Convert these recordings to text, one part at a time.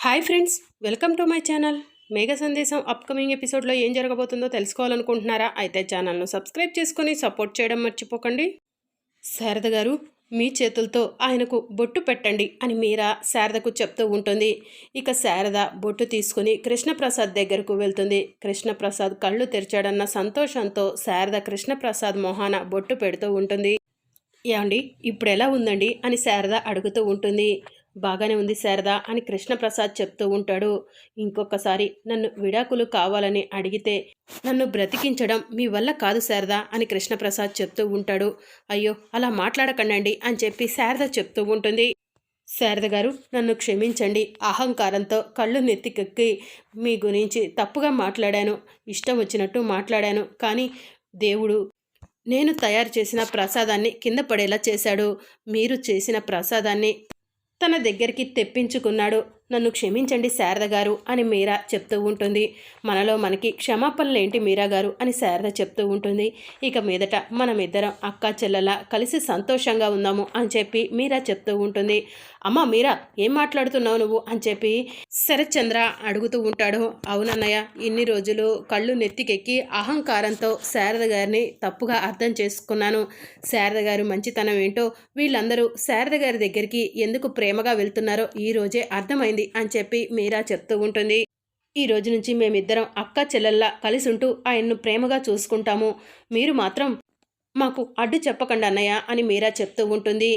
Hi friends welcome to my channel. Megha Sandesam upcoming ఎపిసోడ్లో ఏం జరగబోతుందో తెలుసుకోవాలనుకుంటున్నారా? అయితే ఛానల్ను సబ్స్క్రైబ్ చేసుకొని సపోర్ట్ చేయడం మర్చిపోకండి. శారద గారు మీ చేతులతో ఆయనకు బొట్టు పెట్టండి అని మీరా శారదకు చెప్తూ ఉంటుంది. ఇక శారద బొట్టు తీసుకుని కృష్ణప్రసాద్ దగ్గరకు వెళ్తుంది. కృష్ణప్రసాద్ కళ్ళు తెరిచాడన్న సంతోషంతో శారద కృష్ణప్రసాద్ మొహాన బొట్టు పెడుతూ ఉంటుంది. ఏమండి ఇప్పుడు ఎలా ఉందండి? అని శారద అడుగుతూ ఉంటుంది. బాగానే ఉంది శారదా అని కృష్ణప్రసాద్ చెప్తూ ఉంటాడు. ఇంకొకసారి నన్ను విడాకులు కావాలని అడిగితే నన్ను బ్రతికించడం మీ వల్ల కాదు శారదా అని కృష్ణప్రసాద్ చెప్తూ ఉంటాడు. అయ్యో అలా మాట్లాడకండి అని చెప్పి శారద చెప్తూ ఉంటుంది. శారద గారు నన్ను క్షమించండి. అహంకారంతో కళ్ళు నెత్తికెక్కి మీ గురించి తప్పుగా మాట్లాడాను. ఇష్టం వచ్చినట్టు మాట్లాడాను. కానీ దేవుడు నేను తయారు చేసిన ప్రసాదాన్ని కింద పడేలా చేశాడు. మీరు చేసిన ప్రసాదాన్ని తన దగ్గరికి తెప్పించుకున్నాడు. నన్ను క్షమించండి శారద గారు అని మీరా చెప్తూ ఉంటుంది. మనలో మనకి క్షమాపణలేంటి మీరా గారు అని శారద చెప్తూ ఉంటుంది. ఇక మీదట మనమిద్దరం అక్క చెల్లెల కలిసి సంతోషంగా ఉందాము అని చెప్పి మీరా చెప్తూ ఉంటుంది. అమ్మ మీరా ఏం మాట్లాడుతున్నావు నువ్వు అని చెప్పి శరత్చంద్ర అడుగుతూ ఉంటాడు. అవునన్నయ్య ఇన్ని రోజులు కళ్ళు నెత్తికెక్కి అహంకారంతో శారద గారిని తప్పుగా అర్థం చేసుకున్నాను. శారద గారు మంచితనం ఏంటో వీళ్ళందరూ శారద గారి దగ్గరికి ఎందుకు ప్రేమగా వెళ్తున్నారో ఈ రోజే అర్థమైంది అని చెప్పి మీరా చెప్తూ ఉంటుంది. ఈ రోజు నుంచి మేమిద్దరం అక్క చెల్లెల్లా కలిసి ఉంటూ ఆయన్ను ప్రేమగా చూసుకుంటాము. మీరు మాత్రం మాకు అడ్డు చెప్పకండి అన్నయ్య అని మీరా చెప్తూ ఉంటుంది.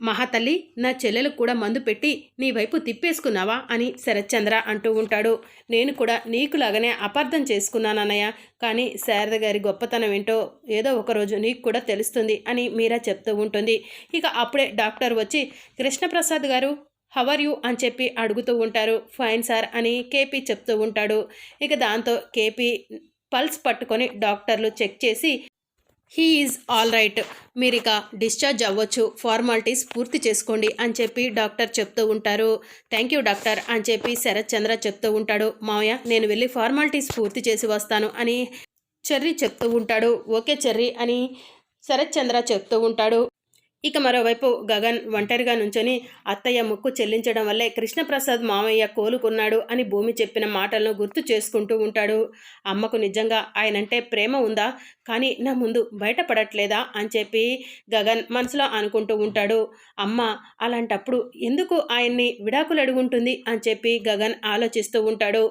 మహాతల్లి నా చెల్లెలకు కూడా మందు పెట్టి నీ వైపు తిప్పేసుకున్నావా అని శరత్చంద్ర అంటూ ఉంటాడు. నేను కూడా నీకులాగానే అపార్థం చేసుకున్నానన్నయ్య కానీ శారద గారి గొప్పతనం ఏంటో ఏదో ఒకరోజు నీకు కూడా తెలుస్తుంది అని మీరా చెప్తూ ఉంటుంది. ఇక అప్పుడే డాక్టర్ వచ్చి కృష్ణప్రసాద్ గారు హవర్ యూ అని చెప్పి అడుగుతూ ఉంటారు. ఫైన్ సార్ అని కేపీ చెప్తూ ఉంటాడు. ఇక దాంతో కేపీ పల్స్ పట్టుకొని డాక్టర్లు చెక్ చేసి హీ ఈజ్ ఆల్ రైట్ మీరు ఇక డిశ్చార్జ్ అవ్వచ్చు. ఫార్మాలిటీస్ పూర్తి చేసుకోండి అని చెప్పి డాక్టర్ చెప్తూ ఉంటారు. థ్యాంక్ యూ డాక్టర్ అని చెప్పి శరత్ చంద్ర చెప్తూ ఉంటాడు. మావయ్య నేను వెళ్ళి ఫార్మాలిటీస్ పూర్తి చేసి వస్తాను అని చెర్రీ చెప్తూ ఉంటాడు. ఓకే చెర్రీ అని శరత్ చంద్ర చెప్తూ ఉంటాడు. ఇక మరోవైపు గగన్ ఒంటరిగా నుంచొని అత్తయ్య ముక్కు చెల్లించడం వల్లే కృష్ణప్రసాద్ మామయ్య కోలుకున్నాడు అని భూమి చెప్పిన మాటలను గుర్తు చేసుకుంటూ ఉంటాడు. అమ్మకు నిజంగా ఆయనంటే ప్రేమ ఉందా? కానీ నా ముందు బయటపడట్లేదా? అని చెప్పి గగన్ మనసులో అనుకుంటూ ఉంటాడు. అమ్మ అలాంటప్పుడు ఎందుకు ఆయన్ని విడాకులు అడుగుంటుంది అని చెప్పి గగన్ ఆలోచిస్తూ ఉంటాడు.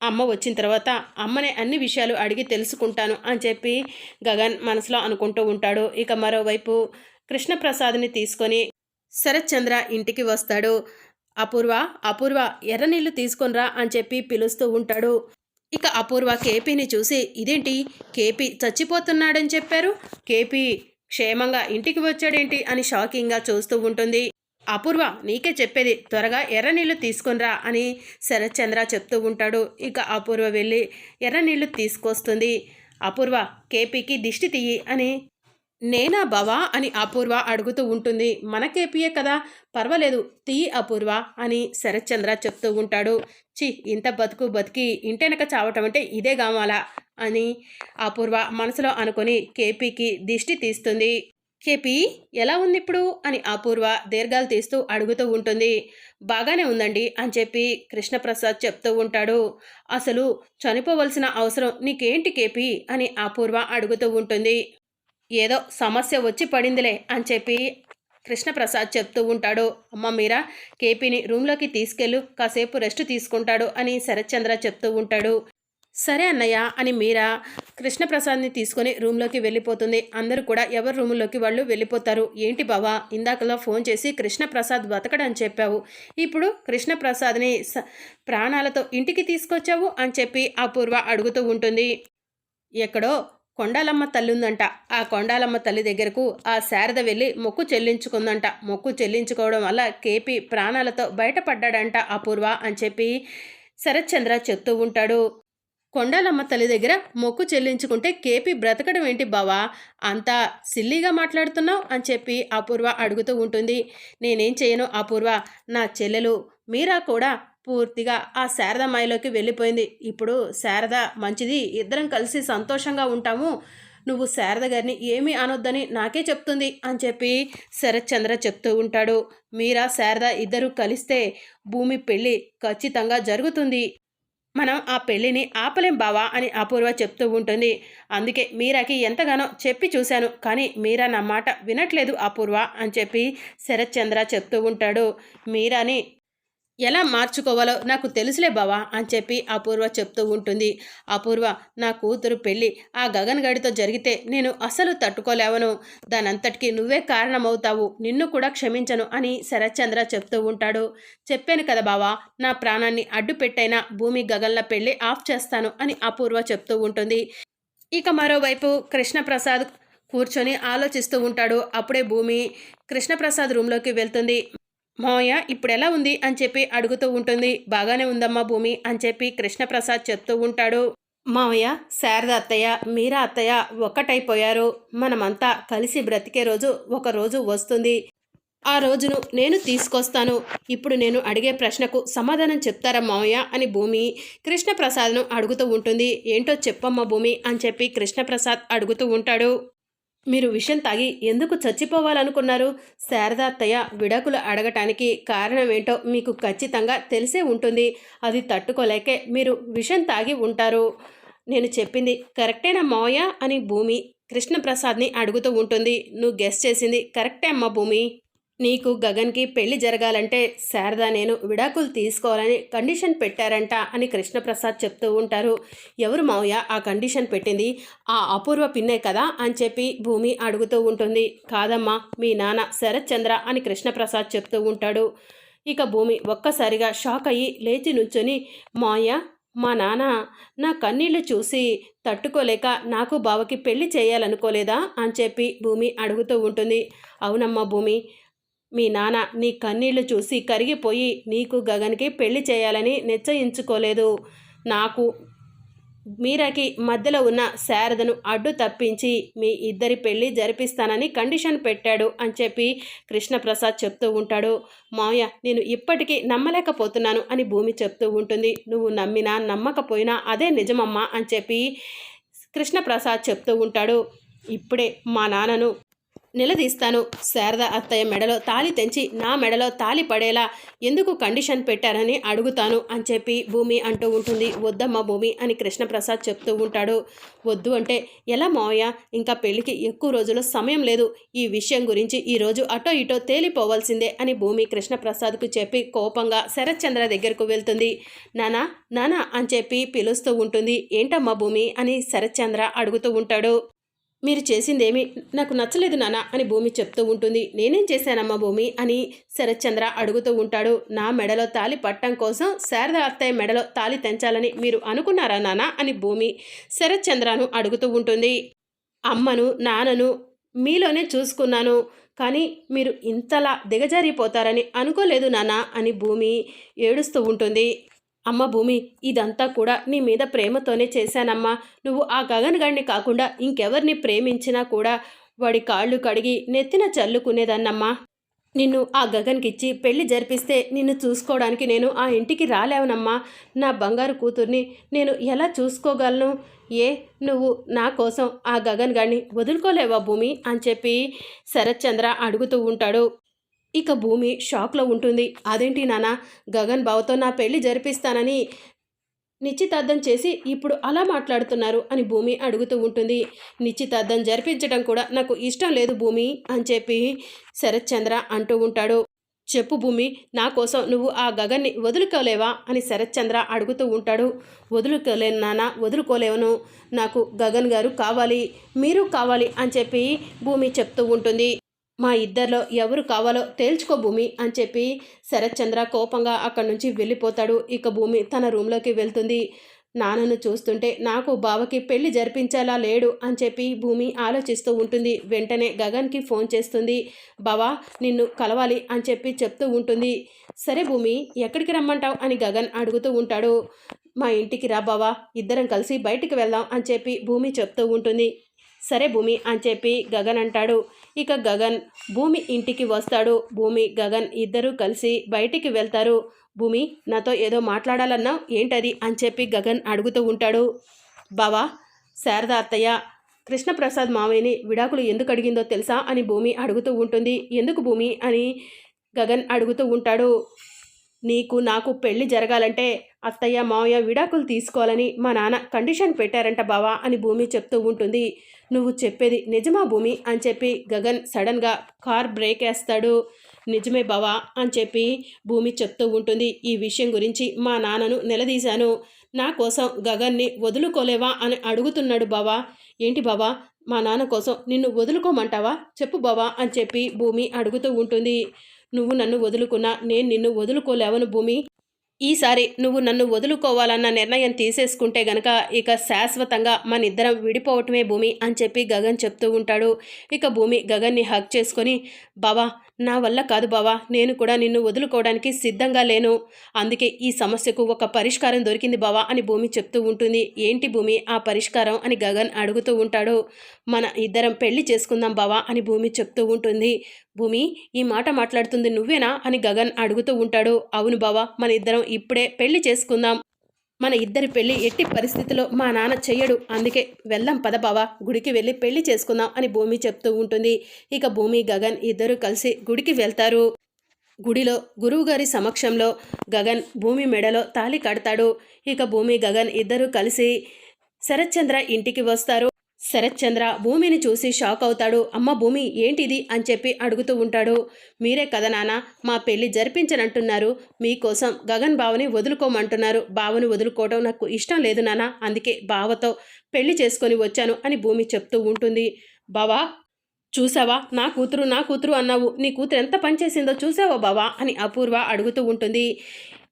అమ్మ వచ్చిన తర్వాత అమ్మనే అన్ని విషయాలు అడిగి తెలుసుకుంటాను అని చెప్పి గగన్ మనసులో అనుకుంటూ ఉంటాడు. ఇక మరోవైపు కృష్ణప్రసాద్ని తీసుకొని శరత్చంద్ర ఇంటికి వస్తాడు. అపూర్వ అపూర్వ ఎర్ర నీళ్ళు తీసుకొనిరా అని చెప్పి పిలుస్తూ ఉంటాడు. ఇక అపూర్వ కేపీని చూసి ఇదేంటి? కేపీ చచ్చిపోతున్నాడని చెప్పారు? కేపీ క్షేమంగా ఇంటికి వచ్చాడేంటి? అని షాకింగ్గా చూస్తూ ఉంటుంది. అపూర్వ నీకే చెప్పేది త్వరగా ఎర్ర నీళ్ళు తీసుకొనిరా అని శరత్చంద్ర చెప్తూ ఉంటాడు. ఇక అపూర్వ వెళ్ళి ఎర్ర నీళ్ళు తీసుకొస్తుంది. అపూర్వ కేపీకి దిష్టి తీయి అని నేనా బావా అని అపూర్వ అడుగుతూ ఉంటుంది. మనకేపియే కదా. పర్వాలేదు. తీ అపూర్వ అని శరత్చంద్ర చెప్తూ ఉంటాడు. చి ఇంత బతుకు బతికి ఇంటెనక చావటం అంటే ఇదే కావాలా అని అపూర్వ మనసులో అనుకొని కేపీకి దిష్టి తీస్తుంది. కేపీ ఎలా ఉంది ఇప్పుడు అని అపూర్వ దీర్ఘాలు తీస్తూ అడుగుతూ ఉంటుంది. బాగానే ఉందండి అని చెప్పి కృష్ణప్రసాద్ చెప్తూ ఉంటాడు. అసలు చనిపోవలసిన అవసరం నీకేంటి కేపీ? అని అపూర్వ అడుగుతూ ఉంటుంది. ఏదో సమస్య వచ్చి పడిందిలే అని చెప్పి కృష్ణప్రసాద్ చెప్తూ ఉంటాడు. అమ్మ మీరా కేపీని రూమ్లోకి తీసుకెళ్ళు కాసేపు రెస్ట్ తీసుకుంటాడు అని శరత్చంద్ర చెప్తూ ఉంటాడు. సరే అన్నయ్య అని మీరా కృష్ణప్రసాద్ని తీసుకొని రూమ్లోకి వెళ్ళిపోతుంది. అందరూ కూడా ఎవరి రూమ్లోకి వాళ్ళు వెళ్ళిపోతారు. ఏంటి బావా ఇందాకలా ఫోన్ చేసి కృష్ణప్రసాద్ బతకడని చెప్పావు. ఇప్పుడు కృష్ణప్రసాద్ని స ప్రాణాలతో ఇంటికి తీసుకొచ్చావు అని చెప్పి అపూర్వ అడుగుతూ ఉంటుంది. ఎక్కడో కొండాలమ్మ తల్లి ఉందంట ఆ కొండాలమ్మ తల్లి దగ్గరకు ఆ శారద వెళ్ళి మొక్కు చెల్లించుకుందంట. మొక్కు చెల్లించుకోవడం వల్ల కేపీ ప్రాణాలతో బయటపడ్డాడంట అపూర్వ అని చెప్పి శరత్చంద్ర చెప్తూ ఉంటాడు. కొండాలమ్మ తల్లి దగ్గర మొక్కు చెల్లించుకుంటే కేపీ బ్రతకడం ఏంటి బావా? అంతా సిల్లీగా మాట్లాడుతున్నావు అని చెప్పి అపూర్వ అడుగుతూ ఉంటుంది. నేనేం చేయను అపూర్వ? నా చెల్లెలు మీరా కూడా పూర్తిగా ఆ శారద మాయలోకి వెళ్ళిపోయింది. ఇప్పుడు శారద మంచిది ఇద్దరం కలిసి సంతోషంగా ఉంటాము. నువ్వు శారద గారిని ఏమీ అనొద్దని నాకే చెప్తుంది అని చెప్పి శరత్చంద్ర చెప్తూ ఉంటాడు. మీరా శారద ఇద్దరు కలిస్తే భూమి పెళ్ళి ఖచ్చితంగా జరుగుతుంది. మనం ఆ పెళ్ళిని ఆపలేం బావా అని అపూర్వ చెప్తూ ఉంటుంది. అందుకే మీరాకి ఎంతగానో చెప్పి చూశాను కానీ మీరా నా మాట వినట్లేదు అపూర్వ అని చెప్పి శరత్చంద్ర చెప్తూ ఉంటాడు. మీరాని ఎలా మార్చుకోవాలో నాకు తెలుసులే బావా అని చెప్పి అపూర్వ చెప్తూ ఉంటుంది. అపూర్వ నా కూతురు పెళ్ళి ఆ గగన్ గడితో జరిగితే నేను అసలు తట్టుకోలేవను. దానంతటికీ నువ్వే కారణమవుతావు. నిన్ను కూడా క్షమించను అని శరత్చంద్ర చెప్తూ ఉంటాడు. చెప్పాను కదా బావా నా ప్రాణాన్ని అడ్డు పెట్టైనా భూమి గగన్ల పెళ్ళి ఆఫ్ చేస్తాను అని అపూర్వ చెప్తూ ఉంటుంది. ఇక మరోవైపు కృష్ణప్రసాద్ కూర్చొని ఆలోచిస్తూ ఉంటాడు. అప్పుడే భూమి కృష్ణప్రసాద్ రూమ్లోకి వెళ్తుంది. మావయ్య ఇప్పుడు ఎలా ఉంది అని చెప్పి అడుగుతూ ఉంటుంది. బాగానే ఉందమ్మా భూమి అని చెప్పి కృష్ణప్రసాద్ చెప్తూ ఉంటాడు. మావయ్య శారద అత్తయ్య మీరా అత్తయ్య ఒక్కటైపోయారు. మనమంతా కలిసి బ్రతికే రోజు ఒక రోజు వస్తుంది. ఆ రోజును నేను తీసుకొస్తాను. ఇప్పుడు నేను అడిగే ప్రశ్నకు సమాధానం చెప్తారా మావయ్య అని భూమి కృష్ణప్రసాద్ను అడుగుతూ ఉంటుంది. ఏంటో చెప్పమ్మా భూమి అని చెప్పి కృష్ణప్రసాద్ అడుగుతూ ఉంటాడు. మీరు విషం తాగి ఎందుకు చచ్చిపోవాలనుకున్నారు? శారదా అత్తయ్య విడాకులు అడగటానికి కారణం ఏంటో మీకు ఖచ్చితంగా తెలిసే ఉంటుంది. అది తట్టుకోలేకే మీరు విషం తాగి ఉంటారు. నేను చెప్పింది కరెక్టేనా మావయ్య? అని భూమి కృష్ణప్రసాద్ని అడుగుతూ ఉంటుంది. నువ్వు గెస్ట్ చేసింది కరెక్టే అమ్మ భూమి. నీకు గగన్కి పెళ్ళి జరగాలంటే శారద నేను విడాకులు తీసుకోవాలని కండిషన్ పెట్టారంట అని కృష్ణప్రసాద్ చెప్తూ ఉంటారు. ఎవరు మావయ్య? ఆ కండిషన్ పెట్టింది ఆ అపూర్వ పిన్నే కదా అని చెప్పి భూమి అడుగుతూ ఉంటుంది. కాదమ్మా మీ నాన్న శరత్ చంద్ర అని కృష్ణప్రసాద్ చెప్తూ ఉంటాడు. ఇక భూమి ఒక్కసారిగా షాక్ అయ్యి లేచి నుంచొని మాయ మా నాన్న నా కన్నీళ్ళు చూసి తట్టుకోలేక నాకు బావకి పెళ్ళి చేయాలనుకోలేదా అని చెప్పి భూమి అడుగుతూ ఉంటుంది. అవునమ్మా భూమి మీ నాన్న నీ కన్నీళ్ళు చూసి కరిగిపోయి నీకు గగన్కి పెళ్ళి చేయాలని నిశ్చయించుకోలేదు. నాకు మీరాకి మధ్యలో ఉన్న శారదను అడ్డు తప్పించి మీ ఇద్దరి పెళ్ళి జరిపిస్తానని కండిషన్ పెట్టాడు అని చెప్పి కృష్ణప్రసాద్ చెప్తూ ఉంటాడు. మావయ్య నేను ఇప్పటికీ నమ్మలేకపోతున్నాను అని భూమి చెప్తూ ఉంటుంది. నువ్వు నమ్మినా నమ్మకపోయినా అదే నిజమమ్మా అని చెప్పి కృష్ణప్రసాద్ చెప్తూ ఉంటాడు. ఇప్పుడే మా నాన్నను నిలదీస్తాను. శారద అత్తయ్య మెడలో తాళి తెంచి నా మెడలో తాళి పడేలా ఎందుకు కండిషన్ పెట్టారని అడుగుతాను అని చెప్పి భూమి అంటూ ఉంటుంది. వద్దమ్మా భూమి అని కృష్ణప్రసాద్ చెప్తూ ఉంటాడు. వద్దు అంటే ఎలా మావయ్య? ఇంకా పెళ్ళికి ఎక్కువ రోజులు సమయం లేదు. ఈ విషయం గురించి ఈరోజు అటో ఇటో తేలిపోవాల్సిందే అని భూమి కృష్ణప్రసాద్కు చెప్పి కోపంగా శరత్చంద్ర దగ్గరకు వెళ్తుంది. నానా నానా అని చెప్పి పిలుస్తూ ఉంటుంది. ఏంటమ్మా భూమి? అని శరత్చంద్ర అడుగుతూ ఉంటాడు. మీరు చేసిందేమి నాకు నచ్చలేదు నానా అని భూమి చెప్తూ ఉంటుంది. నేనేం చేశానమ్మా భూమి? అని శరత్చంద్ర అడుగుతూ ఉంటాడు. నా మెడలో తాలి పట్టం కోసం శారద అత్తయ్య మెడలో తాలి తెంచాలని మీరు అనుకున్నారా నానా? అని భూమి శరత్చంద్రను అడుగుతూ ఉంటుంది. అమ్మను నాన్నను మీలోనే చూసుకున్నాను. కానీ మీరు ఇంతలా దిగజారిపోతారని అనుకోలేదు నానా అని భూమి ఏడుస్తూ ఉంటుంది. అమ్మ భూమి ఇదంతా కూడా నీ మీద ప్రేమతోనే చేశానమ్మా. నువ్వు ఆ గగన్ గడిని కాకుండా ఇంకెవరిని ప్రేమించినా కూడా వాడి కాళ్ళు కడిగి నెత్తిన చల్లుకునేదన్నమ్మా. నిన్ను ఆ గగన్కిచ్చి పెళ్ళి జరిపిస్తే నిన్ను చూసుకోవడానికి నేను ఆ ఇంటికి రాలేవనమ్మా. నా బంగారు కూతుర్ని నేను ఎలా చూసుకోగలను? ఏ నువ్వు నా కోసం ఆ గగన్ గాడిని వదులుకోలేవా భూమి? అని చెప్పి శరత్చంద్ర అడుగుతూ ఉంటాడు. ఇక భూమి షాక్లో ఉంటుంది. అదేంటి నాన్న? గగన్ బావతో నా పెళ్ళి జరిపిస్తానని నిశ్చితార్థం చేసి ఇప్పుడు అలా మాట్లాడుతున్నారు అని భూమి అడుగుతూ ఉంటుంది. నిశ్చితార్థం జరిపించడం కూడా నాకు ఇష్టం లేదు భూమి అని చెప్పి శరత్చంద్ర అంటూ ఉంటాడు. చెప్పు భూమి నా కోసం నువ్వు ఆ గగన్ని వదులుకోలేవా అని శరత్చంద్ర అడుగుతూ ఉంటాడు. వదులుకోలేను నాన్న వదులుకోలేవను. నాకు గగన్ గారు కావాలి మీరు కావాలి అని చెప్పి భూమి చెప్తూ ఉంటుంది. మా ఇద్దరిలో ఎవరు కావాలో తేల్చుకో భూమి అని చెప్పి శరత్చంద్ర కోపంగా అక్కడి నుంచి వెళ్ళిపోతాడు. ఇక భూమి తన రూమ్లోకి వెళ్తుంది. నాన్నను చూస్తుంటే నాకు బావకి పెళ్ళి జరిపించేలా లేడు అని చెప్పి భూమి ఆలోచిస్తూ ఉంటుంది. వెంటనే గగన్కి ఫోన్ చేస్తుంది. బావా నిన్ను కలవాలి అని చెప్పి చెప్తూ ఉంటుంది. సరే భూమి ఎక్కడికి రమ్మంటావు అని గగన్ అడుగుతూ ఉంటాడు. మా ఇంటికి రా బావా ఇద్దరం కలిసి బయటికి వెళ్దాం అని చెప్పి భూమి చెప్తూ ఉంటుంది. సరే భూమి అని చెప్పి గగన్ అంటాడు. ఇక గగన్ భూమి ఇంటికి వస్తాడు. భూమి గగన్ ఇద్దరూ కలిసి బయటికి వెళ్తారు. భూమి నాతో ఏదో మాట్లాడాలన్నావు ఏంటది అని చెప్పి గగన్ అడుగుతూ ఉంటాడు. బావా శారద అత్తయ్య కృష్ణప్రసాద్ మావయ్యని విడాకులు ఎందుకు అడిగిందో తెలుసా అని భూమి అడుగుతూ ఉంటుంది. ఎందుకు భూమి అని గగన్ అడుగుతూ ఉంటాడు. నీకు నాకు పెళ్ళి జరగాలంటే అత్తయ్య మావయ్య విడాకులు తీసుకోవాలని మా నాన్న కండిషన్ పెట్టారంట బావా అని భూమి చెప్తూ ఉంటుంది. నువ్వు చెప్పేది నిజమా భూమి? అని చెప్పి గగన్ సడన్గా కార్ బ్రేక్ వేస్తాడు. నిజమే బావా అని చెప్పి భూమి చెప్తూ ఉంటుంది. ఈ విషయం గురించి మా నాన్నను నిలదీశాను. నా కోసం గగన్ని వదులుకోలేవా అని అడుగుతున్నాడు బావా. ఏంటి బావా? మా నాన్న కోసం నిన్ను వదులుకోమంటావా? చెప్పు బావా అని చెప్పి భూమి అడుగుతూ ఉంటుంది. నువ్వు నన్ను వదులుకున్నా నేను నిన్ను వదులుకోలేవను భూమి. ఈసారి నువ్వు నన్ను వదులుకోవాలన్న నిర్ణయం తీసేసుకుంటే గనక ఇక శాశ్వతంగా మన ఇద్దరం విడిపోవటమే భూమి అని చెప్పి గగన్ చెప్తూ ఉంటాడు. ఇక భూమి గగన్ని హక్ చేసుకొని బాబా నా వల్ల కాదు బావా నేను కూడా నిన్ను వదులుకోవడానికి సిద్ధంగా లేను. అందుకే ఈ సమస్యకు ఒక పరిష్కారం దొరికింది బావా అని భూమి చెప్తూ ఉంటుంది. ఏంటి భూమి? ఆ పరిష్కారం అని గగన్ అడుగుతూ ఉంటాడు. మన ఇద్దరం పెళ్ళి చేసుకుందాం బావా అని భూమి చెప్తూ ఉంటుంది. భూమి ఈ మాట మాట్లాడుతుంది నువ్వేనా? అని గగన్ అడుగుతూ ఉంటాడు. అవును బావా మన ఇద్దరం ఇప్పుడే పెళ్ళి చేసుకుందాం. మన ఇద్దరి పెళ్ళి ఎట్టి పరిస్థితిలో మా నాన్న చెయ్యడు. అందుకే వెళ్దాం పద బావా గుడికి వెళ్ళి పెళ్ళి చేసుకుందాం అని భూమి చెప్తూ ఉంటుంది. ఇక భూమి గగన్ ఇద్దరు కలిసి గుడికి వెళ్తారు. గుడిలో గురువుగారి సమక్షంలో గగన్ భూమి మెడలో తాళి కడతాడు. ఇక భూమి గగన్ ఇద్దరు కలిసి శరత్చంద్ర ఇంటికి వస్తారు. శరత్చంద్ర భూమిని చూసి షాక్ అవుతాడు. అమ్మ భూమి ఏంటిది అని చెప్పి అడుగుతూ ఉంటాడు. మీరే కదా నాన్న మా పెళ్ళి జరిపించనంటున్నారు. మీకోసం గగన్ బావని వదులుకోమంటున్నారు. బావని వదులుకోవడం నాకు ఇష్టం లేదు నాన్న అందుకే బావతో పెళ్ళి చేసుకొని వచ్చాను అని భూమి చెప్తూ ఉంటుంది. బావా చూసావా? నా కూతురు నా కూతురు అన్నావు. నీ కూతురు ఎంత పనిచేసిందో చూసావా బావా? అని అపూర్వ అడుగుతూ ఉంటుంది.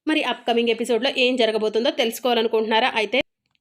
మరి అప్కమింగ్ ఎపిసోడ్లో ఏం జరగబోతుందో తెలుసుకోవాలనుకుంటున్నారా? అయితే